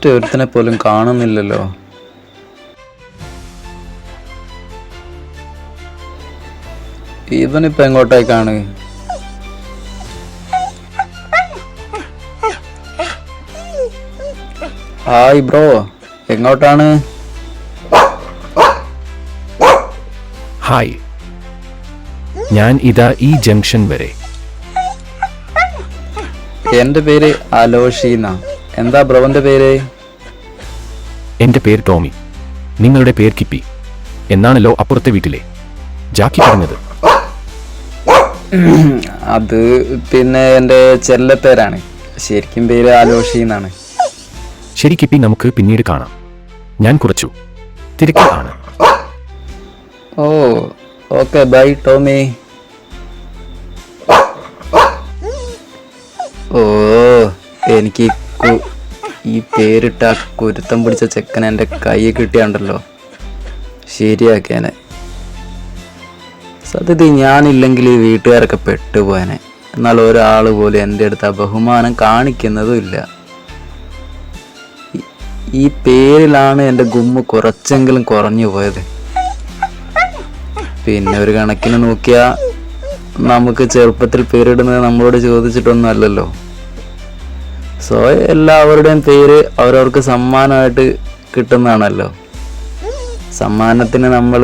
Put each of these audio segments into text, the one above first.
ഒറ്റ ഒരുത്തനെ പോലും കാണുന്നില്ലല്ലോ. ഇവനിപ്പോ എങ്ങോട്ടേക്കാണ് ഹായ് ബ്രോ എങ്ങോട്ടാണ്? ഹായ്. ഞാൻ ഇതാ ഈ ജംഗ്ഷൻ വരെ. എന്റെ പേര് അലോഷീന. എന്താ ബ്രോന്റെ പേര്? എന്റെ പേര് ടോമി. നിങ്ങളുടെ പേര് കിപ്പി. എന്നാണല്ലോ അപ്പുറത്തെ വീട്ടിലെ. ജാക്കി പറഞ്ഞത്. അത് പിന്നെ എന്റെ ചെല്ലപ്പേരാണ് ശരിക്കും പേര് ആലോഷി എന്നാണ്. ശരി കിപ്പി നമുക്ക് പിന്നീട് കാണാം. ഞാൻ കുറച്ചു. തിരക്കിലാണ് ഓ ഓക്കെ ബൈ ടോമി. ഓ എനിക്ക് ഈ കു- ഈ പേരിട്ട ആ കുരുത്തം പിടിച്ച ചെക്കൻ എന്റെ കൈ കിട്ടിയാണ്ടല്ലോ. ശരിയാക്കിയാനെ. സത്യത്തിൽ ഞാനില്ലെങ്കിൽ ഈ വീട്ടുകാരൊക്കെ പെട്ടുപോയനെ. എന്നാൽ ഒരാൾ പോലും എന്റെ അടുത്ത് ആ ബഹുമാനം കാണിക്കുന്നതും ഇല്ല ഈ- ഈ പേരിലാണ് എന്റെ ഗുമ്മ കുറച്ചെങ്കിലും കുറഞ്ഞു പോയത്. പിന്നെ ഒരു കണക്കിന് നോക്കിയാൽ നമുക്ക് ചെറുപ്പത്തിൽ പേരിടുന്നത് നമ്മളോട് ചോദിച്ചിട്ടൊന്നും അല്ലല്ലോ സോ എല്ലാവരുടെയും പേര് അവരവർക്ക് സമ്മാനമായിട്ട് കിട്ടുന്നതാണല്ലോ. സമ്മാനത്തിന് നമ്മൾ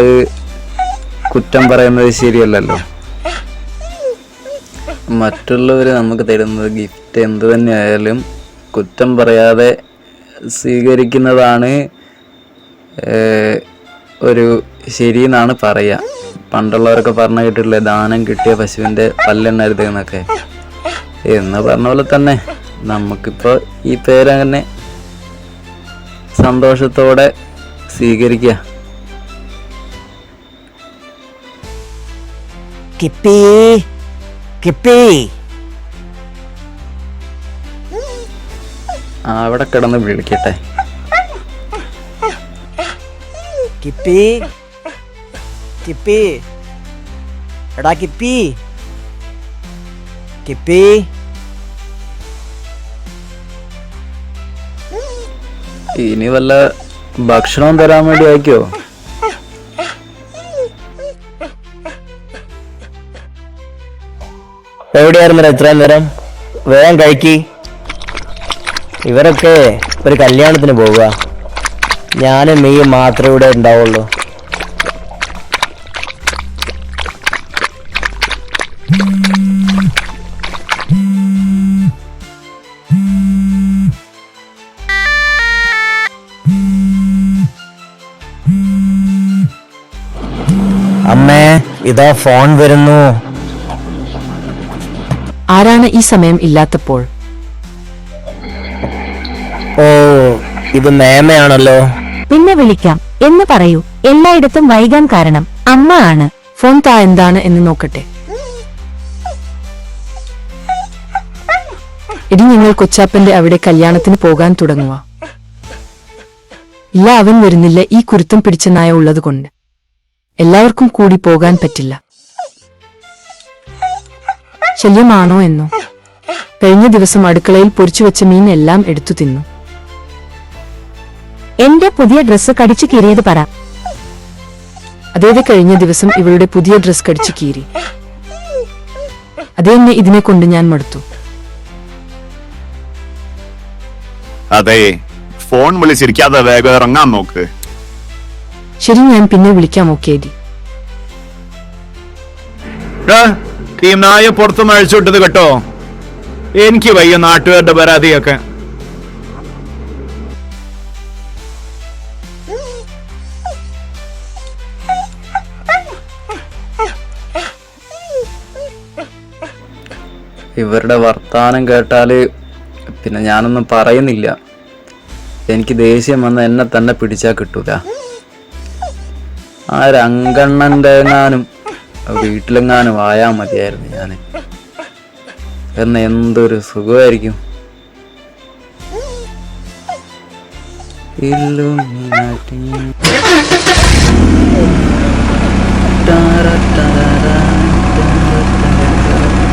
കുറ്റം പറയുന്നത് ശരിയല്ലല്ലോ. മറ്റുള്ളവർ നമുക്ക് തരുന്നത് ഗിഫ്റ്റ് എന്ത് തന്നെയായാലും കുറ്റം പറയാതെ സ്വീകരിക്കുന്നതാണ് ഒരു ശരി എന്നാണ് പറയുക പണ്ടുള്ളവരൊക്കെ പറഞ്ഞു കേട്ടിട്ടില്ലേ ദാനം കിട്ടിയ പശുവിന്റെ പല്ലെണ്ണരുത് എന്നൊക്കെ. എന്ന് പറഞ്ഞ പോലെ തന്നെ. നമുക്കിപ്പോൾ ഈ പേരങ്ങനെ സന്തോഷത്തോടെ സ്വീകരിക്കുക കിപ്പി കിപ്പി. ആ, അവിടെ കിടന്ന് വിളിക്കട്ടെ. കിപ്പി കിപ്പി. എടാ കിപ്പി. കിപ്പി. ഇനി വല്ല ഭക്ഷണവും തരാൻ വേണ്ടി അയക്കോ എവിടെയായിരുന്നു ഇത്രയും നേരം? വേഗം കഴിക്കി. ഇവരൊക്കെ ഒരു കല്യാണത്തിന് പോവുക. ഞാനും മെയ്യും മാത്രമേ ഇവിടെ ഉണ്ടാവുള്ളൂ. ഇതാ ഫോൺ വരുന്നു. ആരാണ് ഈ സമയം ഇല്ലാത്തപ്പോൾ? ഓ ഇത് മേമയാണല്ലോ. പിന്നെ വിളിക്കാം. എന്ന് പറയൂ. എല്ലായിടത്തും വൈകാൻ കാരണം അമ്മ ആണ്. ഫോൺ താ എന്താണ് എന്ന് നോക്കട്ടെ. ഇനി നിങ്ങൾ കൊച്ചാപ്പന്റെ അവിടെ കല്യാണത്തിന് പോകാൻ തുടങ്ങുക ഇല്ല അവൻ വരുന്നില്ല. ഈ കുരുത്തം പിടിച്ച നായ ഉള്ളത് കൊണ്ട്. എല്ലാവർക്കും കൂടി പോകാൻ പറ്റില്ല. ശല്യമാണോ എന്നോ? കഴിഞ്ഞ ദിവസം അടുക്കളയിൽ പൊരിച്ചു വെച്ച മീൻ എല്ലാം എടുത്തു തിന്നു. എന്റെ പുതിയ ഡ്രസ്സ് കടിച്ചു കീറിയത് പറ. അതേത് കഴിഞ്ഞ ദിവസം ഇവളുടെ പുതിയ ഡ്രസ് കടിച്ചു കീറി. അതേന്നെ ഇതിനെ കൊണ്ട് ഞാൻ മടുത്തു. അതെ ഫോൺ വിളിച്ചിരിക്കാതെ വേഗം ഇറങ്ങാൻ നോക്ക്. ശരി ഞാൻ പിന്നെ വിളിക്കാം ഓക്കേടി ടാ, ടീം നായ പുറത്തുനിന്ന് അഴിച്ചുവിട്ടത് കേട്ടോ. എനിക്ക് വയ്യ നാട്ടുകാരുടെ പരാതിയൊക്കെ. ഇവരുടെ വർത്താനം കേട്ടാൽ പിന്നെ ഞാനൊന്നും പറയുന്നില്ല. എനിക്ക് ദേഷ്യം വന്ന് എന്നെ തന്നെ പിടിച്ചാൽ കിട്ടൂല. ആ രംഗണ്ണന്റെ എങ്ങാനും വീട്ടിലെങ്ങാനും ആയാൽ മതിയായിരുന്നു ഞാൻ എന്ന എന്തൊരു സുഖമായിരിക്കും.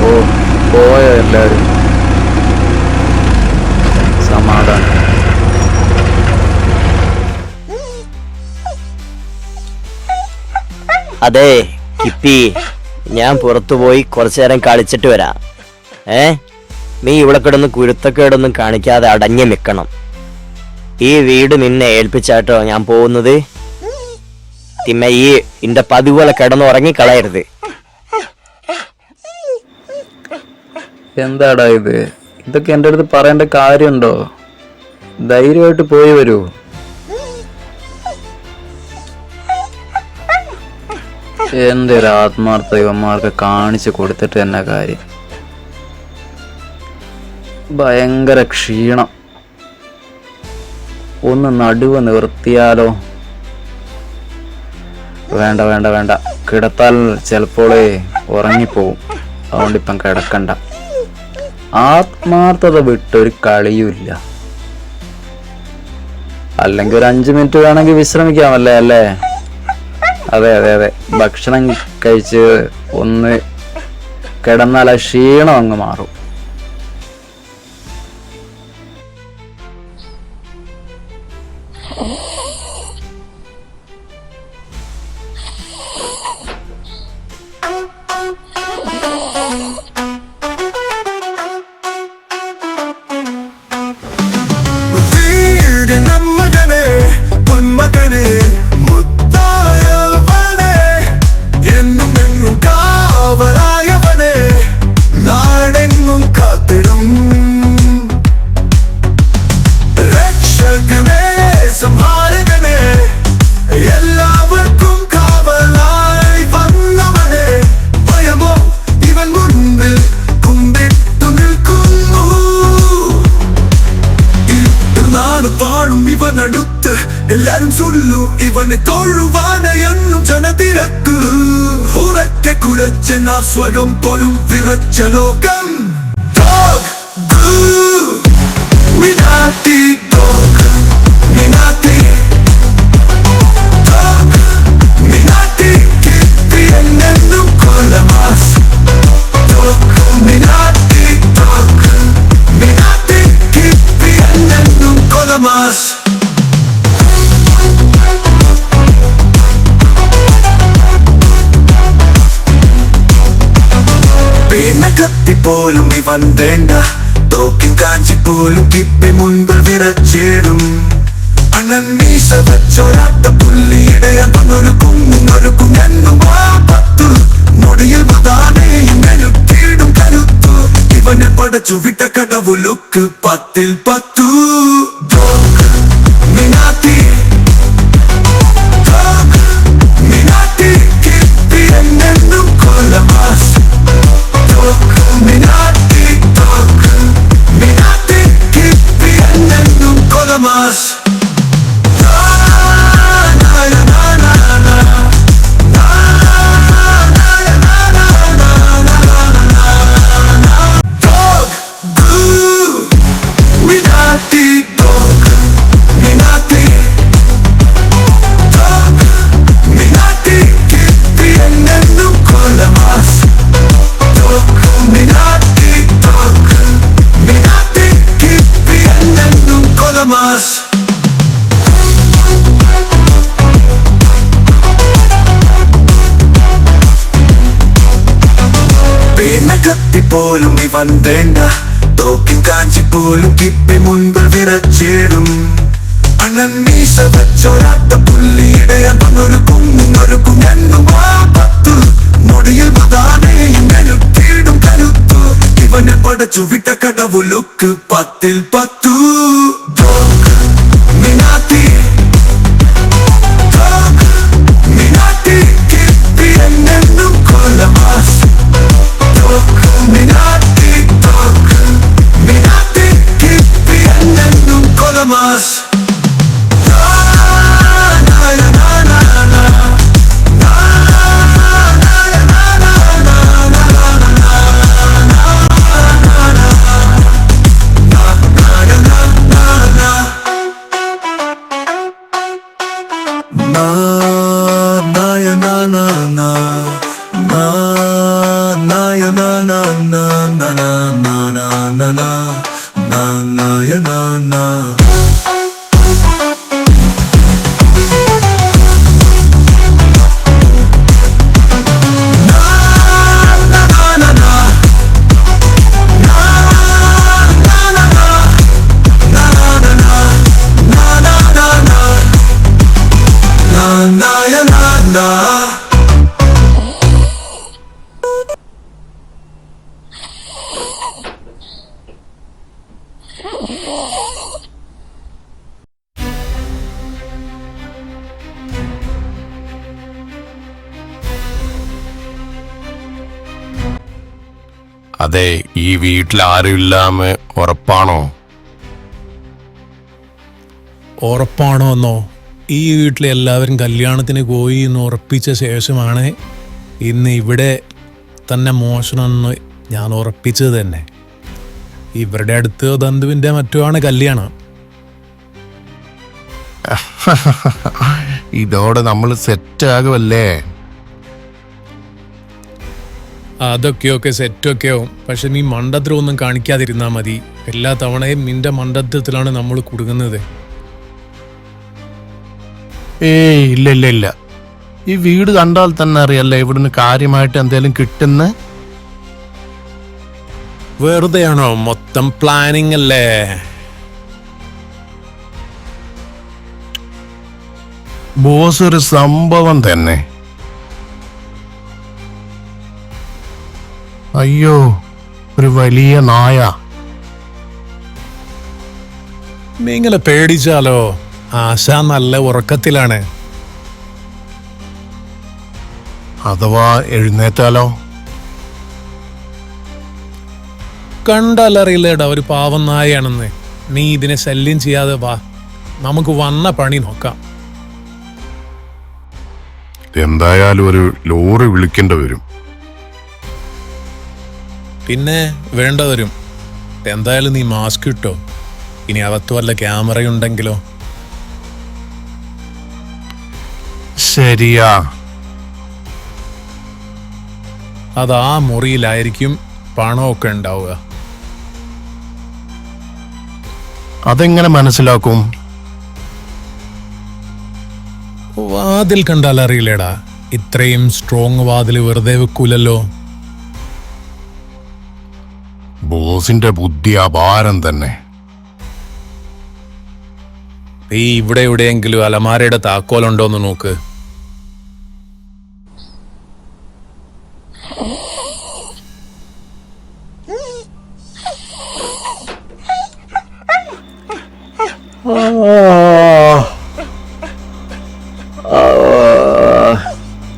ഓ പോയ എല്ലാവരും സമാധാനം. അതെ കിപ്പി ഞാൻ പുറത്തു പോയി കുറച്ചു നേരം കളിച്ചിട്ട് വരാം. ഏ? നീ ഇവിടെ കിടന്ന് കുരുത്തക്കേടൊന്നും കാണിക്കാതെ അടഞ്ഞു നിൽക്കണം. ഈ വീട് നിന്നെ ഏൽപ്പിച്ചാട്ടോ ഞാൻ പോകുന്നത്? തിമ്മ ഈ ഇന്റെ പതിപോലെ കിടന്ന് ഉറങ്ങിക്കളയരുത്. എന്താടാ ഇത്? ഇതൊക്കെ എന്റെ അടുത്ത് പറയേണ്ട കാര്യമുണ്ടോ? ധൈര്യമായിട്ട് പോയി വരൂ. എന്റെ ഒരു ആത്മാർത്ഥ യുവന്മാർക്ക് കാണിച്ചു കൊടുത്തിട്ട് തന്നെ കാര്യം. ഭയങ്കര ക്ഷീണം. ഒന്ന് നടുവ് നിർത്തിയാലോ? വേണ്ട വേണ്ട വേണ്ട. കിടത്താൽ ചിലപ്പോളേ ഉറങ്ങിപ്പോവും. അതുകൊണ്ട് ഇപ്പം കിടക്കണ്ട. ആത്മാർത്ഥത വിട്ടൊരു കളിയുമില്ല. അല്ലെങ്കിൽ ഒരു അഞ്ചു മിനിറ്റ് വേണമെങ്കിൽ വിശ്രമിക്കാമല്ലേ അല്ലേ? അതെ അതെ അതെ. ഭക്ഷണം കഴിച്ച് ഒന്ന് കിടന്നാൽ ആ ക്ഷീണം അങ്ങ് മാറും. തൊഴുവാനയെന്നും ജനതിരക്ക് ഉറക്കെ കുലച്ചൻ ആ പോലും വിറച്ച ലോകം. കത്തിപ്പോലും ഇവൻ വേണ്ട തോക്കിൻ കാഞ്ചി പോലും കിപ്പി മുൻപിൽ വിറച്ചിടും. അണ്ണൻ മീശ വെച്ചൊരാട്ട പുള്ളിയിടയൊരു കുഞ്ഞൊരുക്കും എന്നും ആ പത്തു. മുടിയിൽ പ്രധാനയും കരുത്തു. ഇവനെ പടച്ചു വിട്ട കടവുലുക്ക് പത്തിൽ പത്തു. താൻ വേണ്ട തോക്കി കാഞ്ചി പോലും കിപ്പി മുൻപിൽ വിറച്ചിടും. അണ്ണൻ മീശ വച്ചൊരാത്ത പുല്ലിയുടെ അതൊരു കുന്നൊരു കുഞ്ഞു പത്തു. മുടിയിൽ പതാനയും കരുത്തിടും കരുത്തു. ഇവനെ പടച്ചുവിട്ട കടവുലുക്ക് പത്തിൽ പത്തു. തോക്ക് മിനാത്തി. Bahamas na na ya na na. അതെ ഈ വീട്ടിൽ ആരും ഇല്ലാമ ഉറപ്പാണോ? ഉറപ്പാണോ എന്നോ? ഈ വീട്ടിലെ എല്ലാവരും കല്യാണത്തിന് പോയി എന്ന് ഉറപ്പിച്ച ശേഷമാണ് ഇന്ന് ഇവിടെ തന്നെ മോഷണമെന്ന് ഞാൻ ഉറപ്പിച്ചത് തന്നെ. ഇവരുടെ അടുത്ത് ബന്ധുവിന്റെ മറ്റുമാണ് കല്യാണം. ഇതോടെ നമ്മൾ സെറ്റ് ആകുമല്ലേ? അതൊക്കെയൊക്കെ സെറ്റൊക്കെ ആവും പക്ഷെ നീ മണ്ടത്തരം ഒന്നും കാണിക്കാതിരുന്നാൽ മതി. എല്ലാ തവണയും നിന്റെ മണ്ടത്തരത്തിലാണ് നമ്മൾ കുടുങ്ങുന്നത്. ഏയ് ഇല്ല ഇല്ല ഇല്ല. ഈ വീട് കണ്ടാൽ തന്നെ അറിയല്ല ഇവിടുന്ന് കാര്യമായിട്ട് എന്തെങ്കിലും കിട്ടുന്ന. വെറുതെയാണോ മൊത്തം പ്ലാനിങ് അല്ലേ? ബോസ് ഒരു സംഭവം തന്നെ. അയ്യോ ഒരു വലിയ നായ. നിങ്ങളെ പേടിച്ചാലോ? ആശ നല്ല ഉറക്കത്തിലാണ്. അഥവാ എഴുന്നേറ്റാലോ? കണ്ടാലറിയില്ലേടാ ഒരു പാവം നായയാണെന്ന്. നീ ഇതിനെ ശല്യം ചെയ്യാതെ വാ. നമുക്ക് വന്ന പണി നോക്കാം. എന്തായാലും ഒരു ലോറി വിളിക്കേണ്ടി വരും. പിന്നെ വേണ്ട വരും എന്തായാലും നീ മാസ്ക് ഇട്ടോ? ഇനി അകത്ത് വല്ല ക്യാമറയുണ്ടെങ്കിലോ ശരിയാ. അത് ആ മുറിയിലായിരിക്കും പണമൊക്കെ ഉണ്ടാവുക. അതെങ്ങനെ മനസ്സിലാക്കും? വാതിൽ കണ്ടാൽ അറിയില്ലേടാ. ഇത്രയും സ്ട്രോങ് വാതിൽ വെറുതെ വെക്കൂലല്ലോ. ബോസിന്റെ ബുദ്ധി അപാരം തന്നെ. നീ ഇവിടെ എവിടെയെങ്കിലും അലമാരയുടെ താക്കോലുണ്ടോന്ന് നോക്ക്.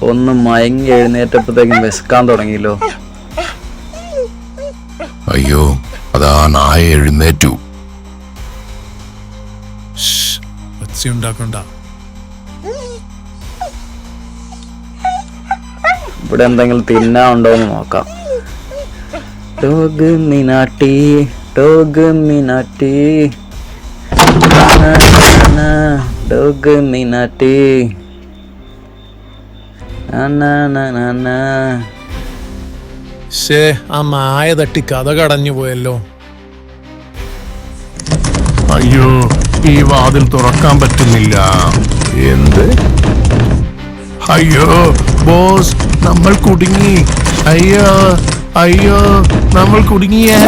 ഒന്ന് മയങ്ങി എഴുന്നേറ്റപ്പോഴത്തേക്കും വിശക്കാൻ തുടങ്ങിയല്ലോ. അയ്യോ അതാ നായ എഴുന്നേറ്റു. ഇവിടെ എന്തെങ്കിലും തിന്നാനുണ്ടോ എന്ന് നോക്കാം. Dog Minati dog Minati dog Minati ശേ ആ മായ തട്ടി കഥ കടഞ്ഞു പോയല്ലോ. അയ്യോ ഈ വാതിൽ തുറക്കാൻ പറ്റുന്നില്ല. എന്ത്? അയ്യോ ബോസ് നമ്മൾ കുടുങ്ങി. അയ്യോ അയ്യോ നമ്മൾ കുടുങ്ങിയേ.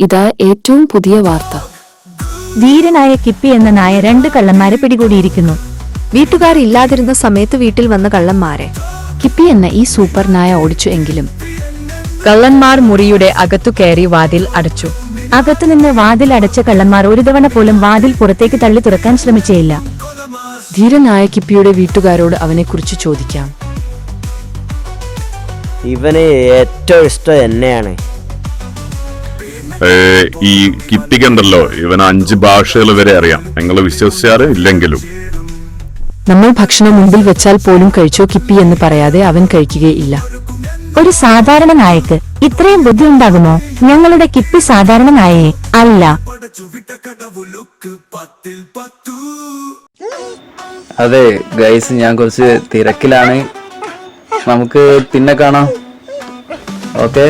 ഇതാ ഏറ്റവും പുതിയ വാർത്ത. ധീരനായ കിപ്പി എന്ന നായ രണ്ട് കള്ളന്മാരെ പിടികൂടിയിരിക്കുന്നു. വീട്ടുകാരില്ലാതിരുന്ന സമയത്ത് വീട്ടിൽ വന്ന കള്ളന്മാരെ. കിപ്പി എന്ന ഈ സൂപ്പർ നായ ഓടിച്ചു എങ്കിലും കള്ളന്മാർ മുറിയുടെ അകത്തു കയറി വാതിൽ അടച്ചു. അകത്തുനിന്ന് വാതിൽ അടച്ച കള്ളന്മാർ ഒരു തവണ പോലും വാതിൽ പുറത്തേക്ക് തള്ളി തുറക്കാൻ ശ്രമിച്ചേയില്ല. ധീരനായ കിപ്പിയുടെ വീട്ടുകാരോട് അവനെക്കുറിച്ച് ചോദിക്കാം. ഇവന് ഏറ്റവും ഇഷ്ടം എന്നെയാണ്. ഈ കിപ്പിക്കുണ്ടല്ലോ ഇവൻ അഞ്ച് ഭാഷകൾ വരെ അറിയാം. നിങ്ങൾ വിശ്വസിച്ചാറ് ഇല്ലെങ്കിലും. നമ്മൾ ഭക്ഷണം മുമ്പിൽ വെച്ചാൽ പോലും കഴിച്ചോ കിപ്പി എന്ന് പറയാതെ അവൻ കഴിക്കുകയില്ല. ഒരു സാധാരണ നായക്ക് ഇത്രയും ബുദ്ധി ഉണ്ടാകുമോ ഞങ്ങളുടെ കിപ്പി സാധാരണ നായയെ അല്ല. അതെ ഗൈസ് ഞാൻ കുറച്ച് തിരക്കിലാണ്. നമുക്ക് പിന്നെ കാണാം. Okay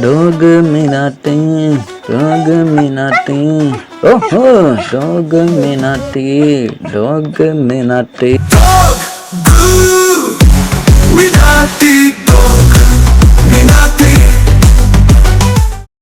dog minati dog minati oh ho dog minati dog minati dog minati dog